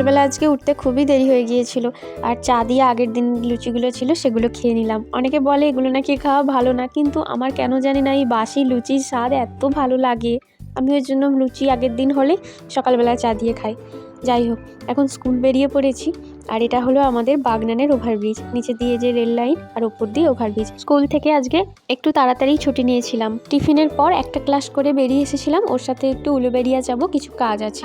সকালবেলা আজকে উঠতে খুবই দেরি হয়ে গিয়েছিল। আর চা দিয়ে আগের দিন লুচিগুলো ছিল, সেগুলো খেয়ে নিলাম। অনেকে বলে এগুলো নাকি খাওয়া ভালো না, কিন্তু আমার কেন জানি না এই বাসি লুচির স্বাদ এত ভালো লাগে। আমি ওই জন্য লুচি আগের দিন হলে সকালবেলা চা দিয়ে খাই। যাই হোক, এখন স্কুল বেরিয়ে পড়েছি। আর এটা হলো আমাদের বাগনানের ওভারব্রিজ নিচে দিয়ে যে রেল লাইন আর ওপর দিয়ে ওভারব্রিজ স্কুল থেকে আজকে একটু তাড়াতাড়ি ছুটি নিয়েছিলাম। টিফিনের পর একটা ক্লাস করে বেরিয়ে এসেছিলাম। ওর সাথে একটু উলুবেরিয়া যাব কিছু কাজ আছে।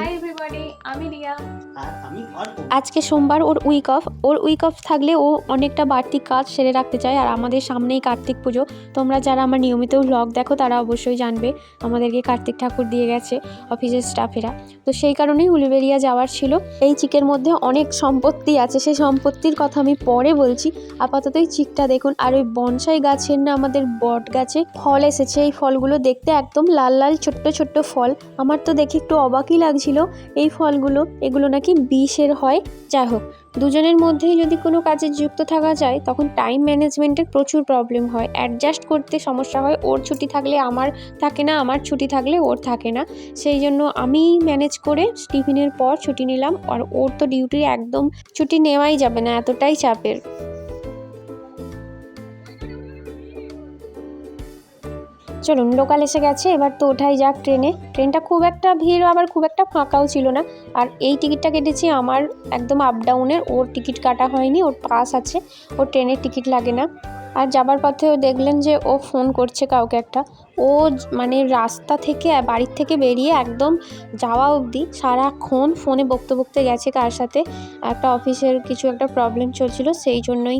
আমি রিয়া। আর আমি অল্প আজকে সোমবার ওর উইক অফ ওর উইক অফ থাকলে ও অনেকটা বাড়তি কাজ সেরে রাখতে চায়। আর আমাদের সামনেই কার্তিক পুজো। তোমরা যারা আমার নিয়মিত ব্লগ দেখো তারা অবশ্যই জানবে আমাদেরকে কার্তিক ঠাকুর দিয়ে গেছে অফিসের স্টাফেরা তো সেই কারণেই উলুবেরিয়া যাওয়ার ছিল। এই চিকের মধ্যে অনেক সম্পত্তি আছে সেই সম্পত্তির কথা আমি পরে বলছি। আপাতত এই চিকটা দেখুন, আর ওই বনসাই গাছের না আমাদের বট গাছে ফল এসেছে। এই ফলগুলো দেখতে একদম লাল লাল, ছোট্ট ছোট্ট ফল। আমার তো দেখে একটু অবাকই লাগছিল। এই ফলগুলো, এগুলো নাকি বিষের হয়। যাই হোক দুজনের মধ্যেই যদি কোনো কাজে যুক্ত থাকা যায়, তখন টাইম ম্যানেজমেন্টের প্রচুর প্রবলেম হয়। অ্যাডজাস্ট করতে সমস্যা হয়। ওর ছুটি থাকলে আমার থাকে না, আমার ছুটি থাকলে ওর থাকে না। সেই জন্য আমি ম্যানেজ করে টিফিনের পর ছুটি নিলাম। আর ওর তো ডিউটি একদম ছুটি নেওয়াই যাবে না, এতটাই চাপের। চলুন, লোকাল এসে গেছে। এবার তো ওঠাই যাক ট্রেনে। ট্রেনটা খুব একটা ভিড়, আবার খুব একটা ফাঁকাও ছিল না। আর এই টিকিটটা কেটেছি আমার একদম আপ ডাউনের ওর টিকিট কাটা হয়নি, ওর পাস আছে। ওর ট্রেনের টিকিট লাগে না। আর যাবার পথেও দেখলেন যে ও ফোন করছে কাউকে একটা। ও মানে রাস্তা থেকে, বাড়ির থেকে বেরিয়ে একদম যাওয়া অবধি সারাক্ষণ ফোনে বকতে বকতে গেছে কার সাথে। একটা অফিসের কিছু একটা প্রবলেম চলছিল, সেই জন্যই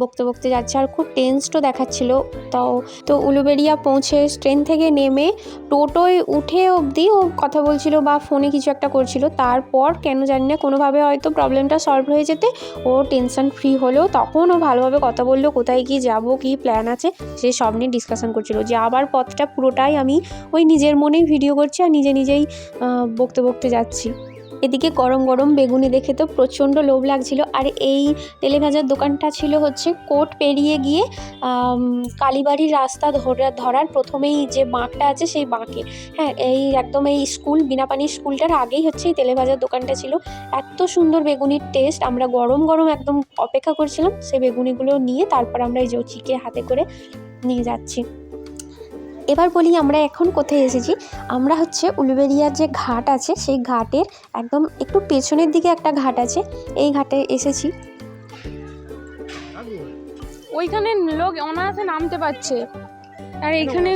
বকতে বকতে যাচ্ছে আর খুব টেন্সডও দেখাচ্ছিল। তাও, তো উলুবেরিয়া পৌঁছে ট্রেন থেকে নেমে টোটোয় উঠে অবধি ও কথা বলছিল বা ফোনে কিছু একটা করছিল। তারপর কেন জানি না, কোনোভাবে হয়তো প্রবলেমটা সলভ হয়ে যেতে ও টেনশন ফ্রি হলেও তখন ও ভালোভাবে কথা বলল, কোথায় কি যাব, কি প্ল্যান আছে, সে সব নিয়ে ডিসকাশন করছিল। যে আবার পথটা পুরোটাই আমি ওই নিজের মনেই ভিডিও করছি আর নিজে নিজেই বকতে বকতে যাচ্ছি। এদিকে গরম গরম বেগুনি দেখে তো প্রচণ্ড লোভ লাগছিল। আর এই তেলে ভাজার দোকানটা ছিল হচ্ছে কোট পেরিয়ে গিয়ে কালীবাড়ির রাস্তা ধরা, ধরার প্রথমেই যে বাঁকটা আছে সেই বাঁকে। হ্যাঁ এই একদম এই স্কুল বিনাপানি স্কুলটার আগেই হচ্ছে এই তেলে ভাজার দোকানটা ছিল। এত সুন্দর বেগুনির টেস্ট আমরা গরম গরম একদম অপেক্ষা করছিলাম সেই বেগুনিগুলো নিয়ে তারপর আমরা এই যে চিকে হাতে করে নিয়ে যাচ্ছি। এবার বলি আমরা এখন কোথায় এসেছি। আমরা হচ্ছে উলুবেরিয়ার যে ঘাট আছে সেই ঘাটের একদম একটু পেছনের দিকে একটা ঘাট আছে এই ঘাটে এসেছি। ওইখানে লোক অনায়াসে নামতে পারছে। আর এখানে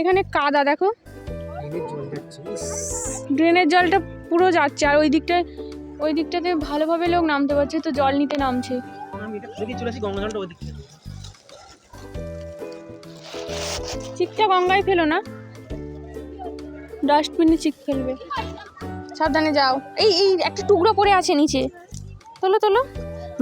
এখানে কাদা দেখো। ড্রেনের জলটা পুরো যাচ্ছে আর ওই দিকটায় ওই দিকটাতে ভালোভাবে লোক নামতে পারছে তো জল নিতে নামছে। চিকটা গঙ্গায় ফেলো না। ডাস্টবিনে চিক ফেলবে। সাবধানে যাও। এই এই একটা টুকরো পড়ে আছে নিচে। তোলো তোলো।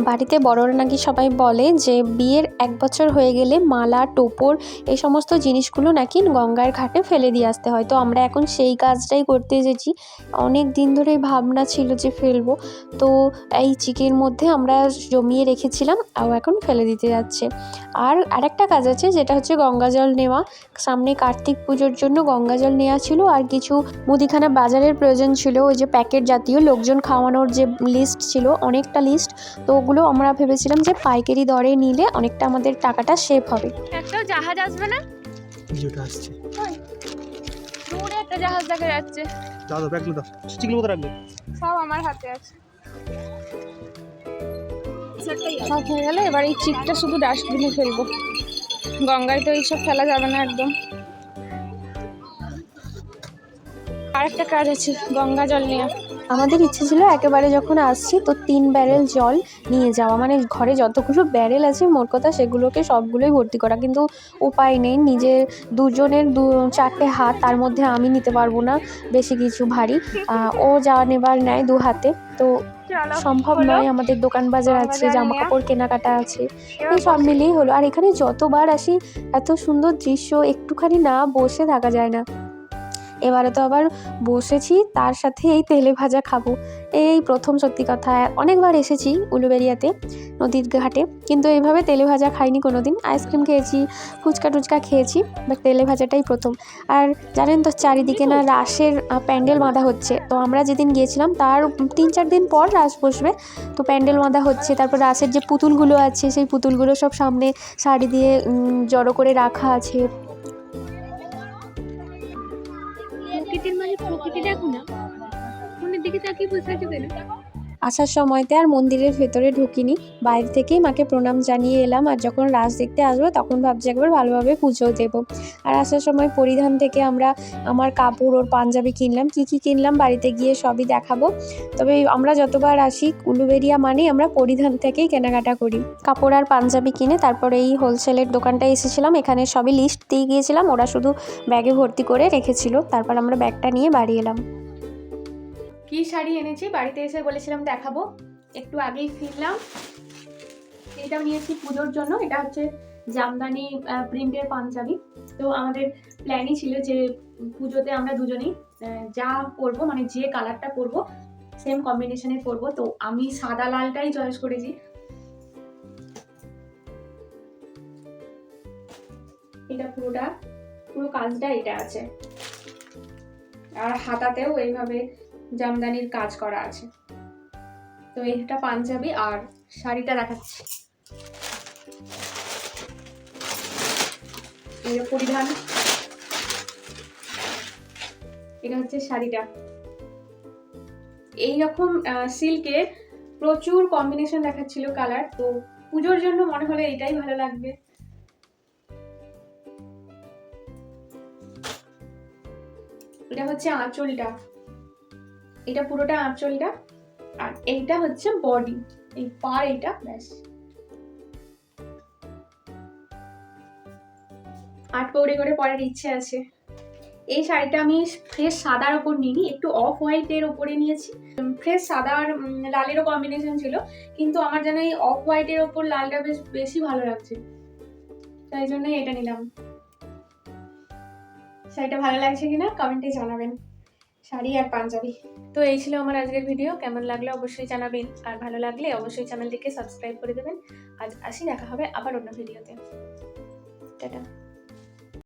বাড়িতে বড়রা নাকি সবাই বলে যে বিয়ের এক বছর হয়ে গেলে মালা, টোপর এই সমস্ত জিনিসগুলো নাকি গঙ্গার ঘাটে ফেলে দিয়ে আসতে হয়। তো আমরা এখন সেই কাজটাই করতে এসেছি। অনেক দিন ধরে ভাবনা ছিল যে ফেলব। তো এই চিকের মধ্যে আমরা জমিয়ে রেখেছিলাম আর এখন ফেলে দিতে যাচ্ছে। আর আরেকটা কাজ আছে, যেটা হচ্ছে গঙ্গা জল নেওয়া। সামনে কার্তিক পুজোর জন্য গঙ্গা জল নেওয়া ছিল আর কিছু মুদিখানা বাজারের প্রয়োজন ছিল। ওই যে প্যাকেট জাতীয় লোকজন খাওয়ানোর যে লিস্ট ছিল, অনেকটা লিস্ট তো ওগুলো আমরা ভেবেছিলাম যে পাইকারি দরে নিলে অনেকটা আমাদের টাকাটা সেভ হবে। একটাও জাহাজ আসবে না? ভিডিওটা আসছে। দূরে একটা জাহাজ দেখা যাচ্ছে। দাও দাও ব্যাগগুলো দাও। চিকগুলো কোথায় রাখবে। সব আমার হাতে আছে। সব হয়ে গেলে এবার এই চিকটা শুধু ডাস্টবিনে ফেলব। গঙ্গায় তো এইসব ফেলা যাবে না একদম। আরেকটা কাজ আছে গঙ্গা জল নেওয়া। আমাদের ইচ্ছে ছিল একেবারে যখন আসছি, তো তিন ব্যারেল জল নিয়ে যাওয়া। মানে ঘরে যতগুলো ব্যারেল আছে, মোট কথা সেগুলোকে সবগুলোই ভর্তি করা। কিন্তু উপায় নেই নিজের দুজনের দু, চারটে হাত, তার মধ্যে আমি নিতে পারব না বেশি কিছু ভারী। ও যাওয়া নেবার নেয় দু হাতে। তো সম্ভব নয়, আমাদের দোকান বাজার আছে জামা কাপড় কেনাকাটা আছে এই সব মিলিয়েই হলো। আর এখানে যতবার আসি, এত সুন্দর দৃশ্য, একটুখানি না বসে থাকা যায় না। এবারে তো আবার বসেছি, তার সাথে এই তেলে ভাজা খাব। এই প্রথম সত্যি কথা, অনেকবার এসেছি উলুবেরিয়াতে, নদীর ঘাটে, কিন্তু এইভাবে তেলে ভাজা খাইনি কোনো দিন আইসক্রিম খেয়েছি, ফুচকা টুচকা খেয়েছি বাট তেলে ভাজাটাই প্রথম। আর জানেন তো চারিদিকে না রাসের প্যান্ডেল বাঁধা হচ্ছে। তো আমরা যেদিন গিয়েছিলাম, তার তিন চার দিন পর রাস বসবে। তো প্যান্ডেল বাঁধা হচ্ছে, তারপর রাসের যে পুতুলগুলো আছে, সেই পুতুলগুলো সব সামনে শাড়ি দিয়ে জড়ো করে রাখা আছে। প্রকৃতির মাঝে প্রকৃতি দেখো না। ফোনের দিকে তাকিয়ে বসে আছো কেন? আসার সময়তে আর মন্দিরের ভেতরে ঢুকিনি। বাইরে থেকেই মাকে প্রণাম জানিয়ে এলাম আর যখন রাস দেখতে আসব তখন ভাবছি একবার ভালোভাবে পুজো দেব। আর আসার সময় পরিধান থেকে আমরা আমার কাপড় ওর পাঞ্জাবি কিনলাম। কি কি কিনলাম বাড়িতে গিয়ে সবই দেখাবো। তবে আমরা যতবার আসি উলুবেরিয়া মানে আমরা পরিধান থেকেই কেনাকাটা করি। কাপড় আর পাঞ্জাবি কিনে তারপরে এই হোলসেলের দোকানটায় এসেছিলাম। এখানে সবই লিস্ট দিয়ে গিয়েছিলাম। ওরা শুধু ব্যাগে ভর্তি করে রেখেছিল। তারপর আমরা ব্যাগটা নিয়ে বাড়ি এলাম। কি শাড়ি এনেছি? বাড়িতে এসে বলেছিলাম দেখাবো। একটু আগেই ফিরলাম। এটাও নিয়েছি পুজোর জন্য। এটা হচ্ছে জামদানি প্রিন্টের পাঞ্জাবি। তো আমাদের প্ল্যানই ছিল যে পুজোতে আমরা দুজনেই যা পরবো মানে যে কালারটা পরবো সেম কম্বিনেশনে পরবো। তো আমি সাদা, লালটাই চয়েস করেছি। এটা পুরোটা, পুরো কাজটা এটা আছে। আর হাতাতেও এইভাবে জামদানির কাজ করা আছে। তো এটা পাঞ্জাবি আর শাড়িটা দেখাচ্ছি। পরিধান। এটা হচ্ছে শাড়িটা। এইরকম সিল্কে প্রচুর কম্বিনেশন দেখাচ্ছিল কালার তো পুজোর জন্য মনে হলো এটাই ভালো লাগবে। এটা হচ্ছে আঁচলটা। এটা পুরোটা আঁচলটা, আর এইটা হচ্ছে বডি এই পার এইটা ব্যাস। আট পৌড়ে করে পরার ইচ্ছে আছে। এই শাড়িটা আমি ফ্রেশ সাদার ওপর নিইনি, একটু অফ হোয়াইটের ওপরে নিয়েছি। ফ্রেশ সাদা আর লালেরও কম্বিনেশন ছিল, কিন্তু আমার যেন এই অফ হোয়াইটের ওপর লালটা বেশ, বেশি ভালো লাগছে। তাই জন্যই এটা নিলাম। শাড়িটা ভালো লাগছে কিনা কমেন্টে জানাবেন। শাড়ি আর পাঞ্জাবি। তো এই ছিল আমার আজকের ভিডিও কেমন লাগল অবশ্যই জানাবেন। আর ভালো লাগলে অবশ্যই চ্যানেলটিকে সাবস্ক্রাইব করে দেবেন। আজ আসি, দেখা হবে আবার অন্য ভিডিওতে টাটা।